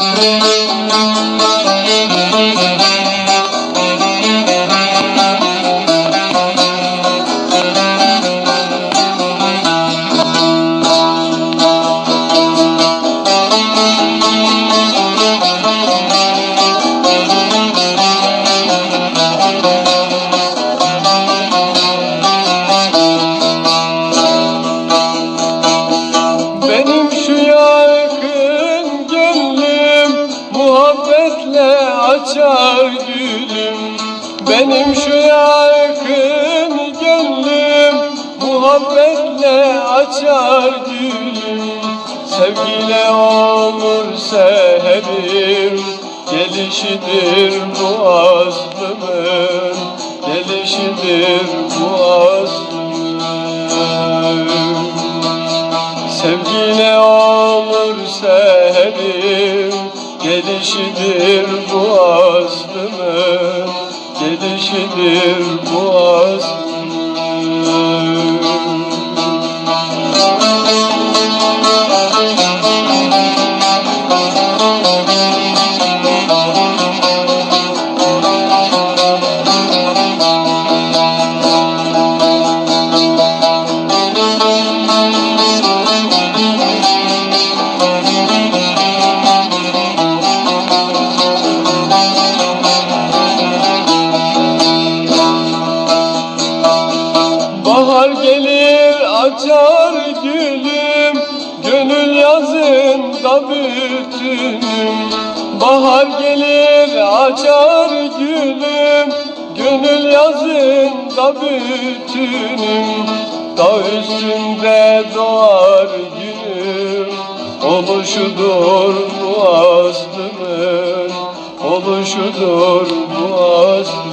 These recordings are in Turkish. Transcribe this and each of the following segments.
Benim Benim şu yakın gönlüm muhabbetle açar gülüm Sevgiyle olur seherim gelişidir bu aslımın Gelişidir bu aslımın Sevgiyle olur seherim Gelişidir bu aslımın Gelişidir bu aslımın açar gülüm Gönül yazında bütünüm. Bahar gelir açar gülüm Gönül yazında bütünüm. Dağ üstünde doğar günüm Oluşudur bu aslımın Oluşudur bu aslımın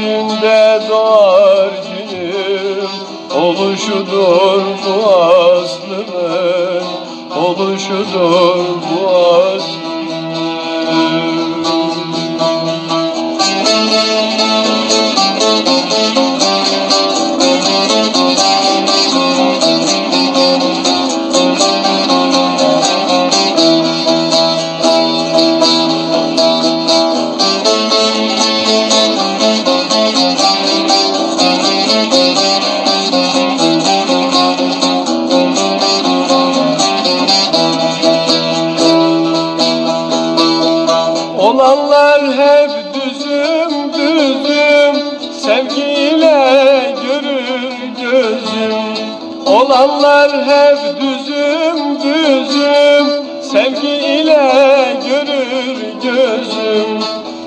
Üstünde doğar günüm Oluşudur bu aslımın Oluşudur bu aslımın Olanlar hep düzüm düzüm. Sevgiyle görür gözüm. Olanlar hep düzüm düzüm. Sevgiyle görür gözüm.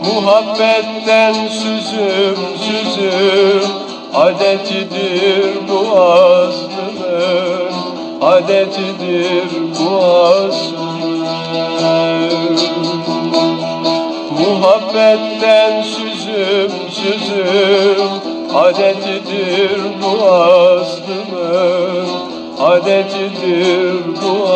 Muhabbetten süzüm süzüm. Adetidir bu aslımın Adetidir bu aslımın Muhabbetten süzüm süzüm Adetidir bu aslımın Adetidir bu